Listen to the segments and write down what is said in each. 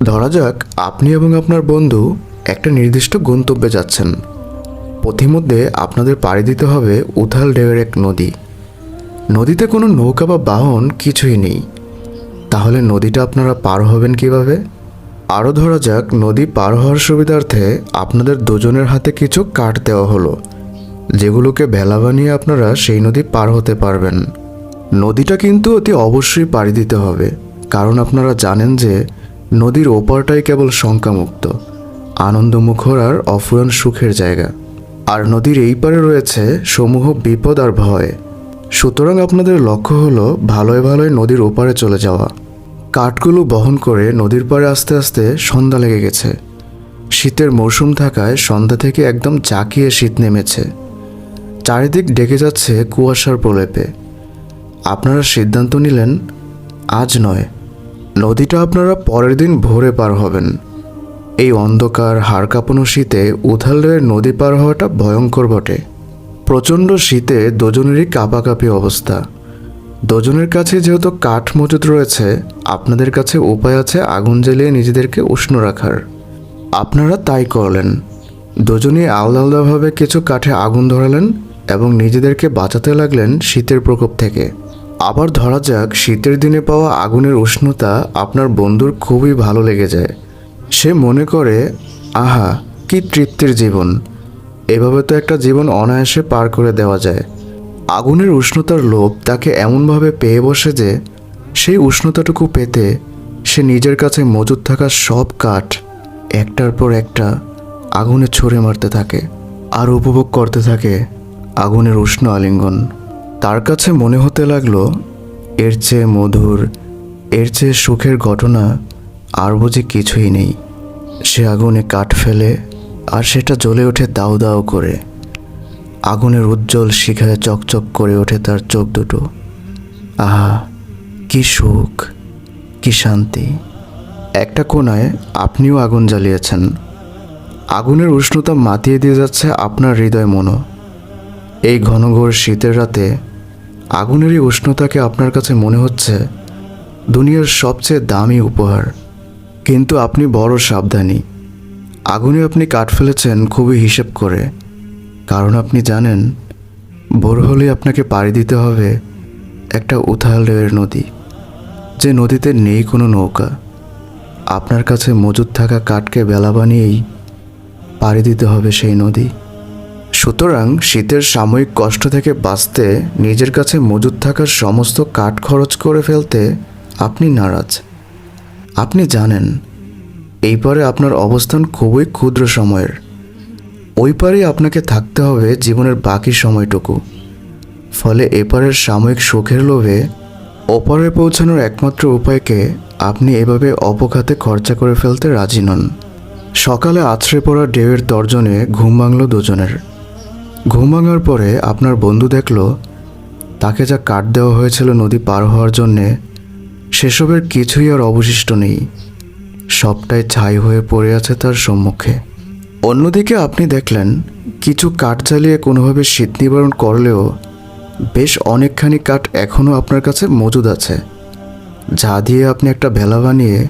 ধরা যাক, আপনি এবং আপনার বন্ধু একটা নির্দিষ্ট গন্তব্যে যাচ্ছেন। পথিমধ্যে আপনাদের পাড়ি দিতে হবে উথাল ঢেউয়ের এক নদী। নদীতে কোনো নৌকা বা বাহন কিছুই নেই। তাহলে নদীটা আপনারা পার হবেন কীভাবে? আরও ধরা যাক, নদী পার হওয়ার সুবিধার্থে আপনাদের দুজনের হাতে কিছু কাঠ দেওয়া হলো, যেগুলোকে ভেলা বানিয়ে আপনারা সেই নদী পার হতে পারবেন। নদীটা কিন্তু অতি অবশ্যই পাড়ি দিতে হবে, কারণ আপনারা জানেন যে নদীর ওপারটাই কেবল শঙ্কামুক্ত, আনন্দমুখর আর অফুরান সুখের জায়গা। আর নদীর এই পারে রয়েছে সমূহ বিপদ আর ভয়। সুতরাং আপনাদের লক্ষ্য হলো ভালোয় ভালোয় নদীর ওপারে চলে যাওয়া। কাঠগুলো বহন করে নদীর পাড়ে আস্তে আস্তে সন্ধ্যা লেগে গেছে। শীতের মৌসুম থাকায় সন্ধ্যা থেকে একদম জাকিয়ে শীত নেমেছে। চারিদিক ডেকে যাচ্ছে কুয়াশার প্রলেপে। আপনারা সিদ্ধান্ত নিলেন, আজ নয়। নদীটা আপনারা পরের দিন ভোরে পার হবেন। এই অন্ধকার, হাড় কাঁপানো শীতে উথালের নদী পার হওয়াটা ভয়ঙ্কর বটে। প্রচণ্ড শীতে দুজনেরই কাঁপাকাঁপি অবস্থা। দুজনের কাছে যেহেতু কাঠ মজুদ রয়েছে, আপনাদের কাছে উপায় আছে আগুন জ্বালিয়ে নিজেদেরকে উষ্ণ রাখার। আপনারা তাই করলেন। দুজনেই আলাদা আলাদাভাবে কিছু কাঠে আগুন ধরালেন এবং নিজেদেরকে বাঁচাতে লাগলেন শীতের প্রকোপ থেকে। আবার ধরা যাক, শীতের দিনে পাওয়া আগুনের উষ্ণতা আপনার বন্ধুর খুবই ভালো লেগে যায়। সে মনে করে, আহা, কি তৃপ্তির জীবন। এভাবে তো একটা জীবন অনায়াসে পার করে দেওয়া যায়। আগুনের উষ্ণতার লোভ তাকে এমনভাবে পেয়ে বসে যে, সেই উষ্ণতাটুকু পেতে সে নিজের কাছে মজুদ থাকা সব কাঠ একটার পর একটা আগুনে ছড়ে মারতে থাকে আর উপভোগ করতে থাকে আগুনের উষ্ণ আলিঙ্গন। তার কাছে মনে হতে লাগল, এর চেয়ে মধুর, এর চেয়ে সুখের ঘটনা আর বুঝি কিছুই নেই। সে আগুনে কাঠ ফেলে আর সেটা জ্বলে ওঠে দাউ দাউ করে। আগুনের উজ্জ্বল শিখায় চকচক করে ওঠে তার চোখ দুটো। আহা, কি সুখ, কি শান্তি। একটা কোনায় আপনিও আগুন জ্বালিয়েছেন। আগুনের উষ্ণতা মাতিয়ে দিয়ে যাচ্ছে আপনার হৃদয় মনো। এই ঘনঘোর শীতের রাতে আগুনের এই উষ্ণতাকে আপনার কাছে মনে হচ্ছে? দুনিয়ার সবচেয়ে দামি উপহার। কিন্তু আপনি বড় সাবধানী। আগুনে আপনি কাঠ ফেলেছেন খুবই হিসেব করে। কারণ আপনি জানেন, ভোর হলে আপনাকে পাড়ি দিতে হবে একটা উথাল নদী, যে নদীতে নেই কোনো নৌকা। আপনার কাছে মজুদ থাকা কাঠকে বেলা বানিয়েই পাড়ি দিতে হবে সেই নদী। সুতরাং শীতের সাময়িক কষ্ট থেকে বাঁচতে নিজের কাছে মজুদ থাকার সমস্ত কাঠ খরচ করে ফেলতে আপনি নারাজ। আপনি জানেন, এই পারে আপনার অবস্থান খুবই ক্ষুদ্র সময়ের। ওই পারে আপনাকে থাকতে হবে জীবনের বাকি সময়টুকু। ফলে এপারের সাময়িক সুখের লোভে ওপারে পৌঁছানোর একমাত্র উপায়কে আপনি এভাবে অপঘাতে খরচা করে ফেলতে রাজি নন। সকালে আছড়ে পড়া ঢেউয়ের তর্জনে ঘুম ভাঙল দুজনের। ঘুম ভাঙার পরে আপনার বন্ধু দেখল, তাকে যা কাট দেওয়া হয়েছিল নদী পার হওয়ার জন্যে, সেসবের কিছুই আর অবশিষ্ট নেই। সবটাই ছাই হয়ে পড়ে আছে তার সম্মুখে। অন্যদিকে আপনি দেখলেন, কিছু কাঠ জ্বালিয়ে কোনোভাবে শীত নিবারণ করলেও বেশ অনেকখানি কাঠ এখনও আপনার কাছে মজুদ আছে, যা দিয়ে আপনি একটা ভেলা বানিয়ে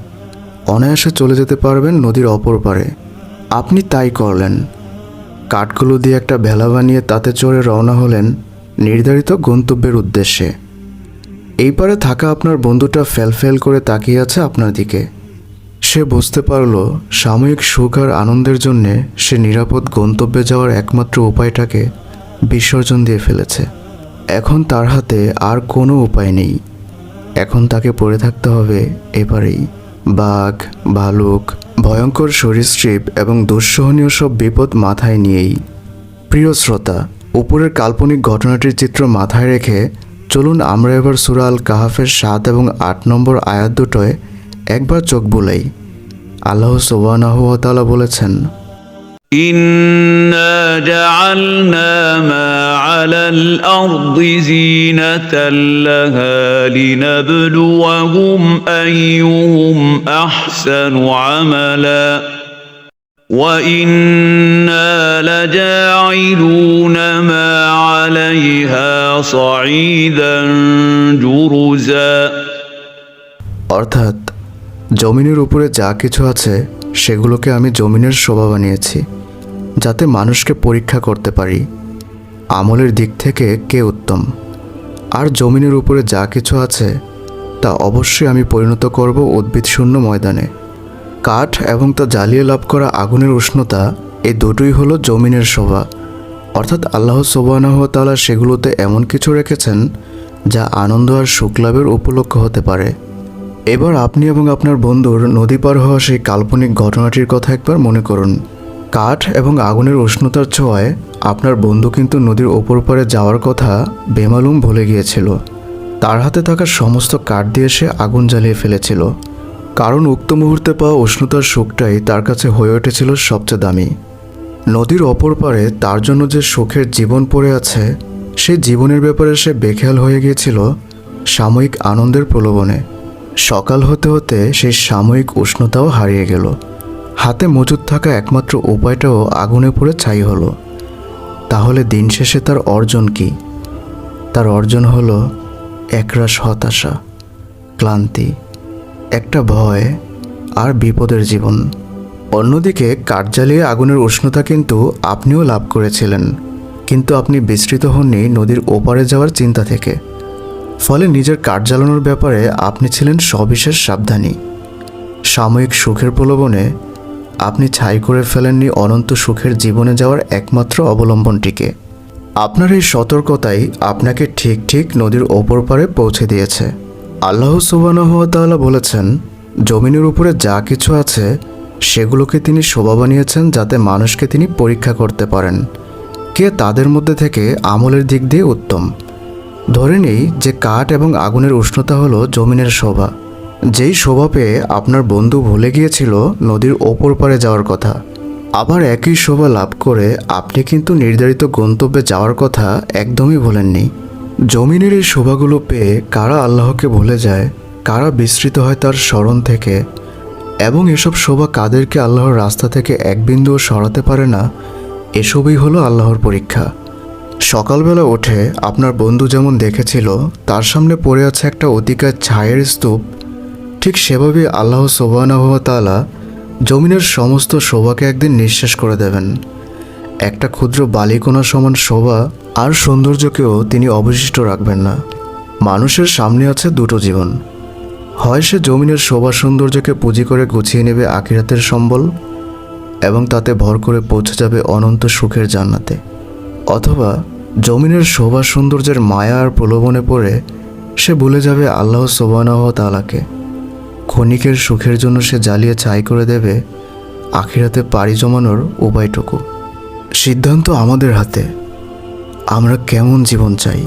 অনায়াসে চলে যেতে পারবেন নদীর অপর পারে। আপনি তাই করলেন। কাঠগুলো দিয়ে একটা ভেলা বানিয়ে তাতে চড়ে রওনা হলেন নির্ধারিত গন্তব্যের উদ্দেশ্যে। এই পারে থাকা আপনার বন্ধুটা ফেল করে তাকিয়ে আছে আপনার দিকে। সে বুঝতে পারল সাময়িক সুখ আর আনন্দের জন্যে সে নিরাপদ গন্তব্যে যাওয়ার একমাত্র উপায়টাকে বিসর্জন দিয়ে ফেলেছে। এখন তার হাতে আর কোনো উপায় নেই। এখন তাকে পড়ে থাকতে হবে এবারেই বাঘ, ভালুক ভয়ঙ্কর সরীসৃপ এবং দুঃসহনীয় সব বিপদ মাথায় নিয়েই। প্রিয় শ্রোতা, উপরের কাল্পনিক ঘটনাটির চিত্র মাথায় রেখে চলুন আমরা এবার সুরাল কাহাফের সাত এবং আট নম্বর আয়াত দুটোয় একবার চোখ বুলাই। আল্লাহ সোবানাহুয়াতালা বলেছেন إنا جعلنا ما على الأرض زينة لها لنبلوهم أيهم أحسن عملا وإنا لجاعلون ما عليها صعيدا جرزا অর্থাৎ জমিনের উপরে যা কিছু আছে, সেগুলোকে আমি জমিনের শোভা বানিয়েছি, যাতে মানুষকে পরীক্ষা করতে পারি। আমলের দিক থেকে কে উত্তম? আর জমিনের উপরে যা কিছু আছে, তা অবশ্যই আমি পরিণত করব উদ্ভিদশূন্য ময়দানে। কাঠ এবং তা জ্বালিয়ে লাভ করা আগুনের উষ্ণতা এই দুটোই হলো জমিনের শোভা। অর্থাৎ আল্লাহ সোবানাহতালা সেগুলোতে এমন কিছু রেখেছেন, যা আনন্দ আর সুখ লাভের উপলক্ষ হতে পারে। এবার আপনি এবং আপনার বন্ধুর নদী পার হওয়া সেই কাল্পনিক ঘটনাটির কথা একবার মনে করুন। কাঠ এবং আগুনের উষ্ণতার ছোঁয়ায় আপনার বন্ধু কিন্তু নদীর ওপর পারে যাওয়ার কথা বেমালুম ভুলে গিয়েছিল। তার হাতে থাকা সমস্ত কাঠ দিয়ে সে আগুন জ্বালিয়ে ফেলেছিল। কারণ উক্ত মুহূর্তে পাওয়া উষ্ণতার সুখটাই তার কাছে হয়ে উঠেছিল সবচেয়ে দামি। নদীর অপর পারে তার জন্য যে সুখের জীবন পড়ে আছে সেই জীবনের ব্যাপারে সে বেখেয়াল হয়ে গিয়েছিল সাময়িক আনন্দের প্রলোভনে। সকাল হতে হতে সেই সাময়িক উষ্ণতাও হারিয়ে গেল। হাতে মজুদ থাকা একমাত্র উপায়টাও আগুনে পড়ে ছাই হলো। তাহলে দিন শেষে তার অর্জন কি? তার অর্জন হলো একরাশ হতাশা, ক্লান্তি, একটা ভয় আর বিপদের জীবন। অন্যদিকে কাঠ জ্বালিয়ে আগুনের উষ্ণতা কিন্তু আপনিও লাভ করেছিলেন। কিন্তু আপনি বিস্তৃত হননি নদীর ওপারে যাওয়ার চিন্তা থেকে। ফলে নিজের কাঠ জ্বালানোর ব্যাপারে আপনি ছিলেন সবিশেষ সাবধানী। সাময়িক সুখের প্রলোভনে আপনি ছাই করে ফেলেননি অনন্ত সুখের জীবনে যাওয়ার একমাত্র অবলম্বনটিকে। আপনার এই সতর্কতাই আপনাকে ঠিক ঠিক নদীর ওপর পারে পৌঁছে দিয়েছে। আল্লাহ সুবানহতালা বলেছেন, জমিনের উপরে যা কিছু আছে, সেগুলোকে তিনি শোভা বানিয়েছেন যাতে মানুষকে তিনি পরীক্ষা করতে পারেন। কে তাদের মধ্যে থেকে আমলের দিক দিয়ে উত্তম। ধরে নেই যে কাঠ এবং আগুনের উষ্ণতা হলো জমিনের শোভা। যেই শোভা পেয়ে আপনার বন্ধু ভুলে গিয়েছিল নদীর ওপর পারে যাওয়ার কথা। আবার একই শোভা লাভ করে আপনি কিন্তু নির্ধারিত গন্তব্যে যাওয়ার কথা একদমই ভুলেননি। জমিনের এই শোভাগুলো পেয়ে কারা আল্লাহকে ভুলে যায়, কারা বিস্তৃত হয় তার স্মরণ থেকে, এবং এসব শোভা কাদেরকে আল্লাহর রাস্তা থেকে এক বিন্দুও সরাতে পারে না, এসবই হলো আল্লাহর পরীক্ষা। সকালবেলা উঠে আপনার বন্ধু যেমন দেখেছিল, তার সামনে পড়ে আছে একটা অতিকার ছায়ের স্তূপ। ঠিক সেভাবেই আল্লাহ সোবানাহ তালা জমিনের সমস্ত শোভাকে একদিন নিঃশেষ করে দেবেন। একটা ক্ষুদ্র বালিকোনা সমান শোভা আর সৌন্দর্যকেও তিনি অবশিষ্ট রাখবেন না। মানুষের সামনে আছে দুটো জীবন। হয় সে জমিনের শোভা সৌন্দর্যকে পুঁজি করে গুছিয়ে নেবে আখিরাতের সম্বল, এবং তাতে ভর করে পৌঁছে যাবে অনন্ত সুখের জান্নাতে। অথবা জমিনের শোভা সৌন্দর্যের মায়া আর প্রলোভনে পড়ে সে ভুলে যাবে আল্লাহ সোবানাহ তালাকে ক্ষণিকের সুখের জন্য সে জ্বালিয়ে ছাই করে দেবে আখিরাতে পাড়ি জমানোর উপায়টুকু। সিদ্ধান্ত আমাদের হাতে। আমরা কেমন জীবন চাই?